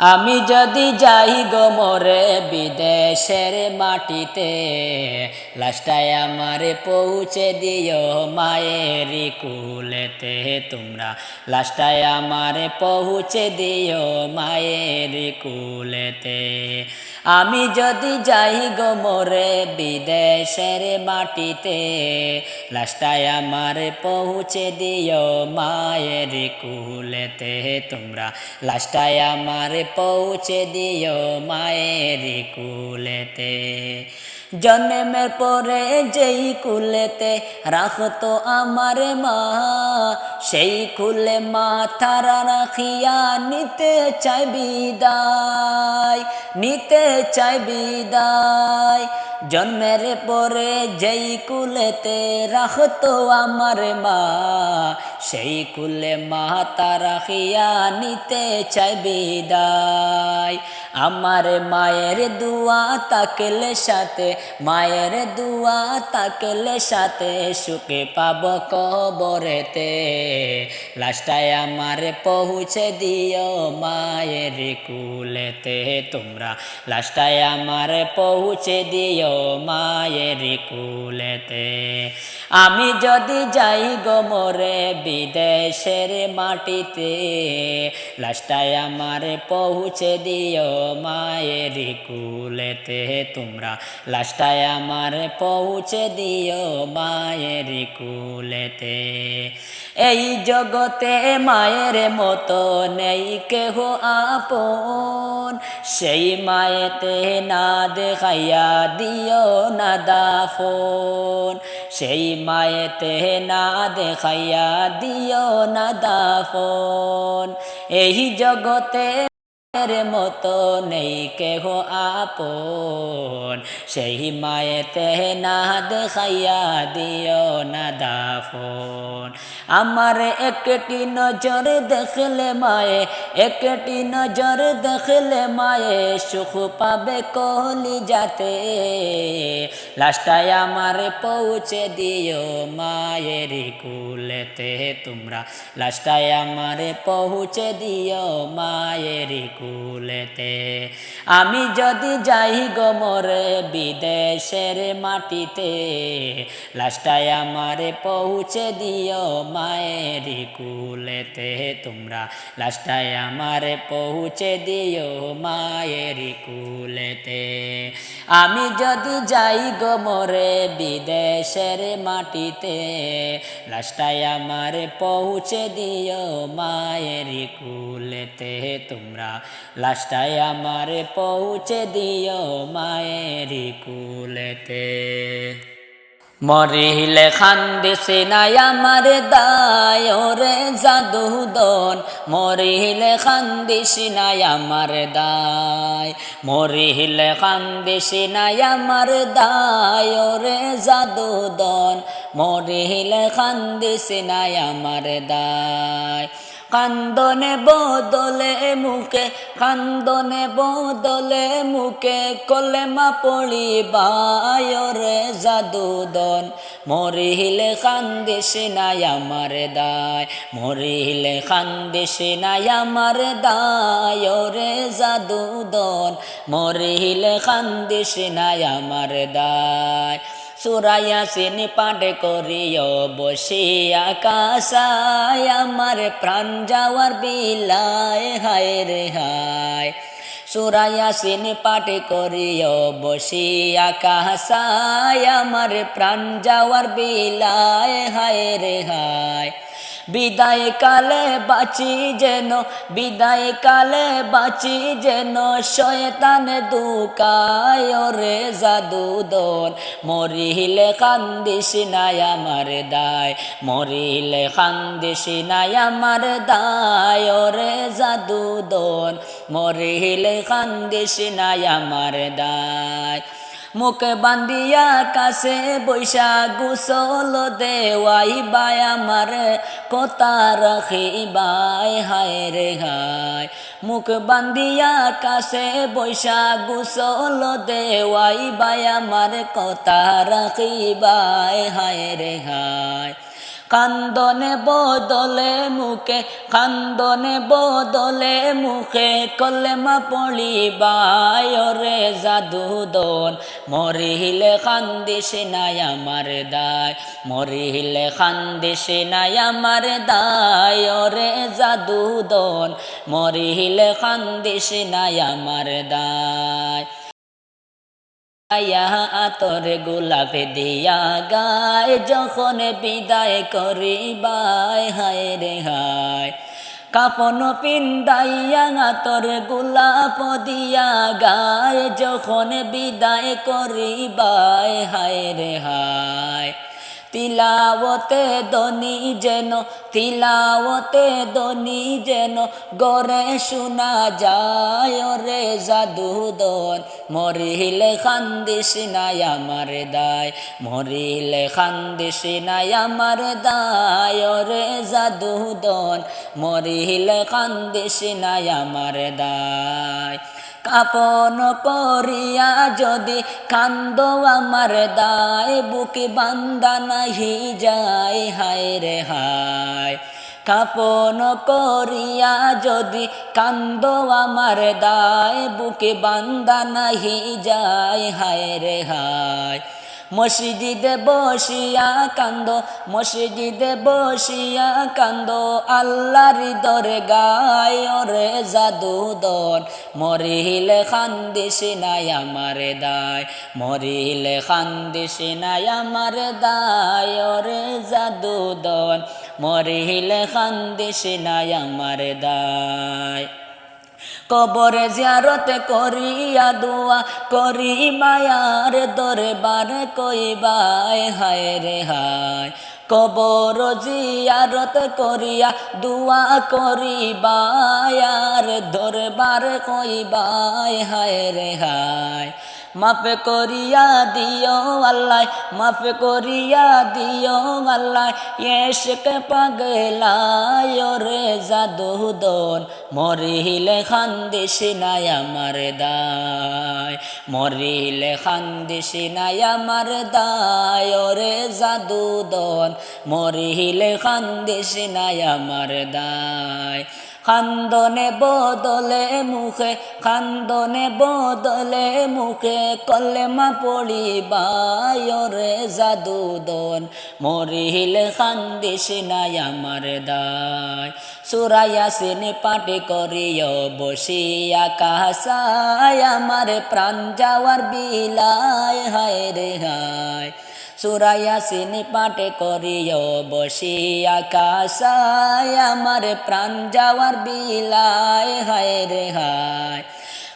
আমি যদি যাই গোমরে বিদেশের মাটিতে লাস্টায় আমার পৌঁছে দিও মায়ের কুলেতে। তোমরা লাস্টায় আমার পৌঁছে দিও মায়ের কুলেতে। আমি যদি যাই গো মরে বিদেশের মাটিতে লাস্টায় আমার পৌঁছে দিও মায়ের কুলেতে। তোমরা লাস্টায় আমার পৌঁছে দিও মায়ের কুলেতে। জন্মের পরে যেই কুলেতে রাখতো আমার মা, সেই কুলে মাথারা রাখিয়া নিতে চাই বিদায়, নিতে চাই বিদায়। জন্মের পরে যেই কুলেতে রাখতো আমার মা, সেই কুলে মাতা রাখিয়া নিতে চাই বিদায়। আমার মায়ের দুয়া তাকেলে সাথে, মায়ের দুয়া তাকেলে সাথে সুখে পাব কবরেতে। লাস্টায় আমার পৌঁছে দিও মায়ের কুলেতে, তোমরা লাস্টায় আমার পৌঁছে দিও মায়ের কুলেতে। আমি যদি যাই গো মরে বিদেশের মাটিতে লাস্টায় আমার পৌঁছে দিও মায়ের কুলেতে। তোমরা লাস্টায় আমার পৌঁছে দিও মায়ের কুলেতে। এই জগতে মায়ের মতো নেই কেহ আপন। সেই মায়েতে না দেখাইয়া দিও না দাফন। সেই মায়েতে না দেখাইয়া দিও না দাফন। এই জগতে মতো নেই কেহ আপন। সেই মায়েতে না দেখাইয়া দিও না দাফন। আমার একটি নজর দেখলে মায়ে, একটি নজর দেখলে মায়ে, সুখ পাবে কহলি যাতে। লাস্টায় আমার পৌঁছে দিও মায়ের কুলেতে তোমরা। লাস্টায় আমার পৌঁছে দিও মায়ের কুলেতে। আমি যদি যাই গোমরে বিদেশের মাটিতে লাস্টায় আমার পৌঁছে দিও মায়ের কুলেতে তোমরা লাস্টায় আমার পৌঁছে দিও মায়ের কুলেতে। আমি যদি যাই গো মরে বিদেশের মাটিতে লাস্টায় আমার পৌঁছে দিও মায়ের কুলেতে। তোমরা লাস্টায় আমার পৌঁছে দিও মায়ের কুলেতে। মরিলে খান্দিসে নাই আমার দায় রে জাদুদন। মরিলে খান্দিসি নাই আমার দায়, মরিলে খান্দিসি নাই আমার দায় রে জাদুদন। মরিলে খান্দিসি নাই আমার দায়। কান্দনে বদলে মুখে, কান্দনে বদলে মুখে কলেমা পড়ি বায়রে জাদুদন। মরিলে কান্দিসে নাই আমার দায় মরিলে কান্দিসে নাই আমার দায় রে জাদুদন। মরিলে কান্দিসে নাই আমার দায়। সুরাইয়া পাঠ করিও বসিয়া কাসায় আমার প্রাণ যাওয়ার বিলায়, হায় রে হায়। সুরাইয়া পাঠ করিও বসিয়া কাসায় আমার প্রাণ যাওয়ার বিলায়, হায় রে হায়। বিদায় কালে বাঁচি যেন, বিদায় কালে বাঁচি যেন, শয়তান দুকায় রে জাদুদন মরিলে কান্দিস নাই আমার দায়, মরিলে কান্দিস নাই আমার দায় রে জাদুদন মরিলে কান্দিস নাই আমার দায়। মুখে বান্দিয়া কাছে বৈশা গুসল দেওয়াই বাই আমার কথা রাখি বাই, হায় রে হায়। মুখ বান্দিয়া কাছে বৈশা গুসল দেওয়াই বাই আমার কথা রাখি বাই, হায় রে হায়। কান্দনে বদলে মুখে, কান্দনে বদলে মুখে, কলেমা পড়িবায় রে জাদুদন মরিলে খান্দিস নাই আমার দায়, মরিলে খান্দিস নাই আমার দায় রে জাদুদন মরিলে খান্দিস নাই আমার দায়। আয়া আতর গোলাপে দিয়া গায়, যখন বিদায় করিবাই, হায় রে হায়। কাপন পিন্দাইয়া আতর গোলাপ দিয়া গায়, যখন বিদায় করিবাই, হায় রে হায়। তিলাওতে দনি যেন, তিলাওতে দনি যেন গরে শোনা যায় রে জাদুদন। মরিলে খান্দিস নাই আমার দায়, মরিলে খান্দিস নাই আমার দায় রে জাদুদন। মরিলে খান্দিস নাই আমার দায়। কাপন করিয়া যদি কান্দ আমার দায়, বুকে বান্দা নাহি যায়, হায় রে হায়। কাপন করিয়া যদি কান্দ আমার দায়, বুকে বান্দা নাহি যায়, হায় রে হায়। মসজিদে বসিয়া কান্দ, মসজিদে বসিয়া কান্দ, আল্লাহর দরে গায় রে জাদুদন মরিলে খান্দিস নাই আমার দায়, মরিলে খান্দিস নাই আমার দায় রে জাদুদন মরিলে খান্দিস নাই আমার দায়। কবরে জিয়ারত করিয়া দোয়া করি মায়ার দরবার কইবায়, হায় রে হায়। কবর জিয়ারত করিয়া দুয়া করিবায়ার দরবার কইবায়, হায় রে হায়। মাফ করিয়া দিও আল্লাহ, মাফ করিয়া দিও আল্লাহ। এসক পাগলায় রে জাদুদন, মরিলে খান্দিস নাই আমার দায়। মরিলে খান্দিস নাই আমার দায় রে জাদুদন, মরিলে খান্দিস নাই আমার দায়। খান্দনে বদলে মুখে খান্দনে বদলে মুখে, কলেমা পড়িবায় রে জাদুদন। মরিলে খান্দিস নাই আমার দায়। সুরাইয়া সিনে পাটে করিও বসিয়া কাহাসায় আমার প্রাণ যাওয়ার বিলায়, হায় রে হায়। সুরাইয়া সিনি পাটে করিও বসিয়া কাসায় আমার প্রাণ যাওয়ার বিলায় হায় রে হায়।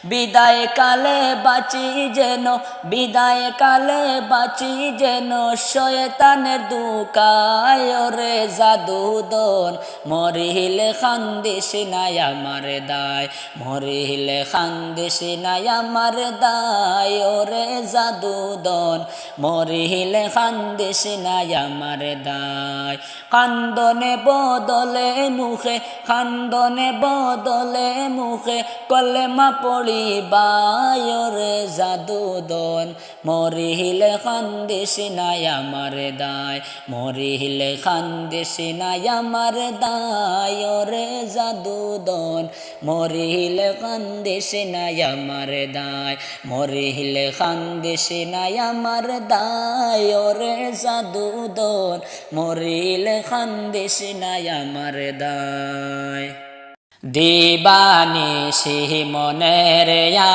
বিদায় কালে বাঁচি যেন, বিদায় কালে বাঁচি যেন, শয়তানের দুকায় রে জাদুদন মরিলে খান্দিস নাই আমার দায় মরিলে খান্দিস নাই আমার দায় রে জাদুদন মরিলে খান্দিস নাই আমার দায়, কান্দনে বদলে মুখে, কান্দনে বদলে মুখে, কলেমা পড়ি বায়রে জাদুদন মরিলে খান্দিস নাই আমার দায়। মরিলে খান্দিস নাই আমার দায় রে জাদুদন মরিলে খান্দিস নাই আমার দায়। মরিলে খান্দিস নাই আমার দায় রে জাদুদন মরিলে খান্দিস নাই আমার দায়। দিবানি সিহি মনের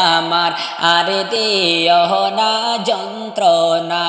আমার আর দিও না যন্ত্রণা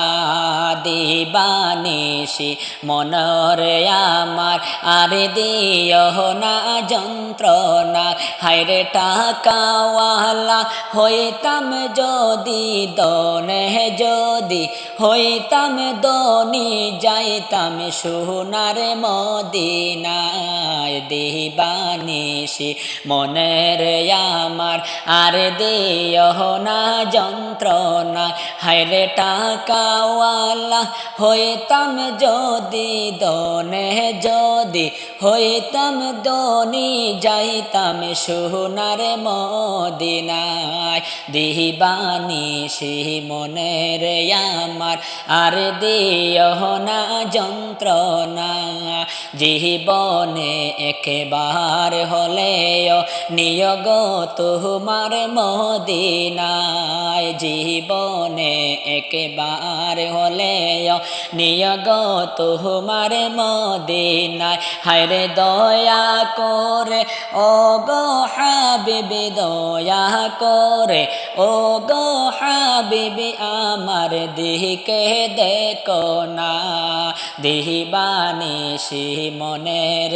মনের আমার, আর দিও না যন্ত্রণা। হাইরে টাকাওয়ালা হইতাম যদি, দনে যদি, হইতাম দনি, যাইতাম সোনার মদিনায় দিবানি বেশি মনের আমার, আর দিও না যন্ত্রণা। হায়রে টাকাওয়ালা হইতাম যদি দনে যদি, হইতাম দনি যাইতাম সোনার মদিনায়। দিবানি সে মনের আমার, আর দিও না যন্ত্রণা। জীবনে একবার হলেও নিয়োগ তোমার মদিনায়। জীবনে একবার হলেও নিয়োগ তোমার মদিনায়। হায়রে দয়া করে ও গো হাবিবি, দয়া করে ও গো হাবিবি, আমার দিকে দেখো না। দিবানি সি মনের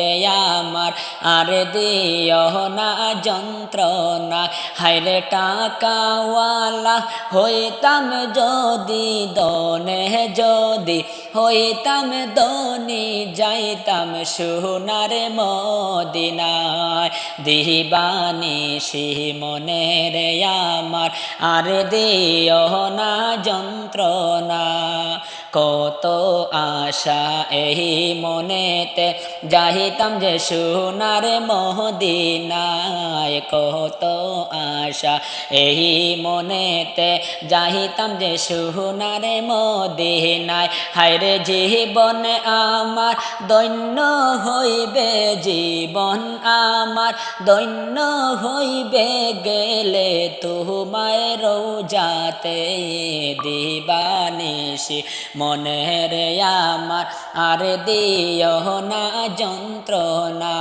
আমার, আর দিও না যন্ত্রণা। হাইরে টাকাওয়ালা হইতাম যদি দনে যদি হইতাম, দনি যাইতাম সোনার মদিনায়। দিবানি সি রে আমার, আর দিও না যন্ত্রণা। কত আশা এই মনেতে, যাহিতাম যে সোনার মহদিনায় কত আশা এই মনেতে, যাহিতাম যে সোনার মদিনায় হায়রে জীবন আমার, দৈন্য হইবে জীবন আমার, দৈন্য হইবে গেলে তোমায় রোজাতে দিবানিসি মনের আমার, আর দিও না যন্ত্রণা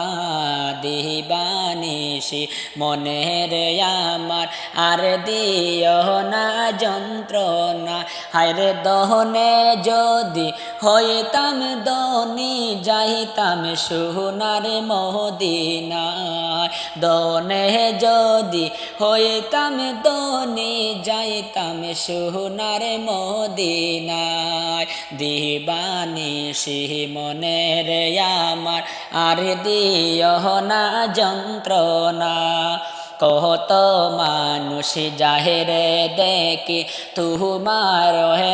দিবানিসি মনে রে আমার, আর দিও না যন্ত্রণা। হায়রে দহনে যদি হইতাম দনি যাইতাম সোনার মদিনায় দনে যদি হইতাম দনি যাইতাম সোনার মদিনায় দিবানি সিহ মনের আমার, আর দিও না যন্ত্রণা। কত মানুষ, জাহেরে দেখি তুমার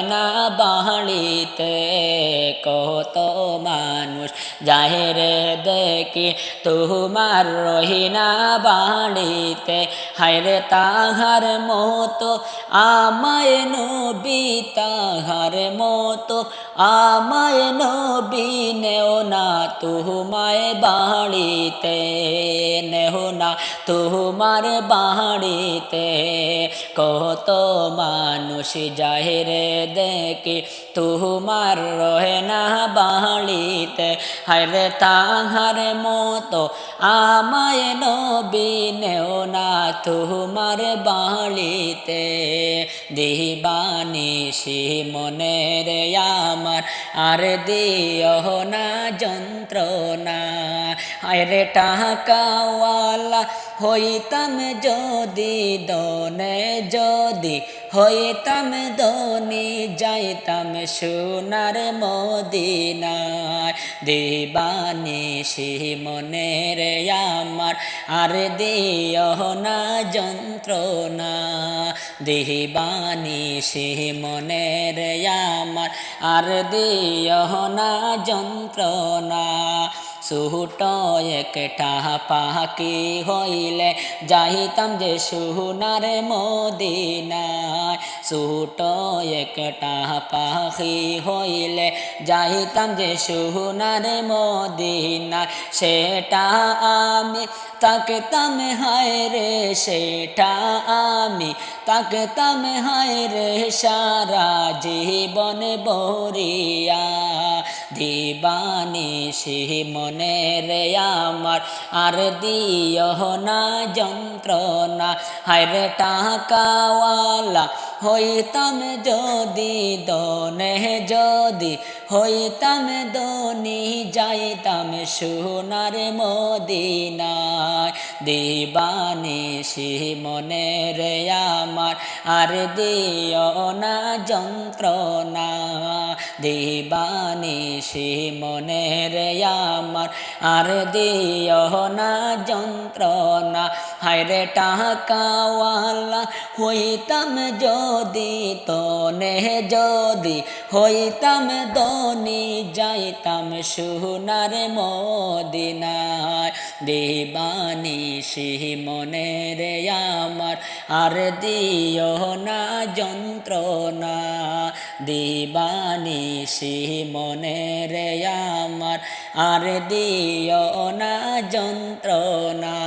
না বাড়িতে কত মানুষ, জাহেরে দেখি তুমার রহিনা বাড়িতে হায়রে তাহার মতো আমায় নবী, তাহার মতো আমায় নবী নেও না তুমায় বাড়িতে নেও না তুমার বাড়িতে কত মানুষ জাহেরে দেখি। তুমার রহে না বাড়িতে হায়রে তাহার মতো আমায় নবী নেও না। তুমার বাড়িতে দিবানি সে মনের আমার, আর দিও না যন্ত্রণা। আরে টাকাওয়ালা, হইতাম যদি, দনে যদি, হইতাম দনি, যাইতাম সোনার মদিনায়। দেবানি সে মনের আমার, আর দিও না যন্ত্রণা। দেবানি সে মনের আমার, আর দিও না যন্ত্রণা। সুহুট একটা পাখি হইলে যাইতাম যে সোনার মদিনায়। সুহুট একটা পাখি হইলে যাইতাম যে সোনার মদিনায়। সেটা আমি তাকতাম হায় রে, সেটা আমি তাকতাম হায় রে, সারা জীবন বরিয়া দিবানি সে মনের আমার, আর দিও না যন্ত্রণা। হায়রে টাকাওয়ালা, হইতাম যদি, দনে যদি, হইতাম দনি, যাইতাম সোনার মদিনায়। দিবানি মনে রে আমার, আর দিও না যন্ত্রণা। দিবানি মনে রে আমার, আর দিও না যন্ত্রণা। হায়রে টাকাওয়ালা হইতাম যদি, তনে যদি হইতাম দনি যাইতাম সোনার মদিনায়। দেবানি সিহ মনে রে আমার, আর দিও না যন্ত্রণা। দিবানি সিহ মনে রে আমার, আর দিও না যন্ত্রণা।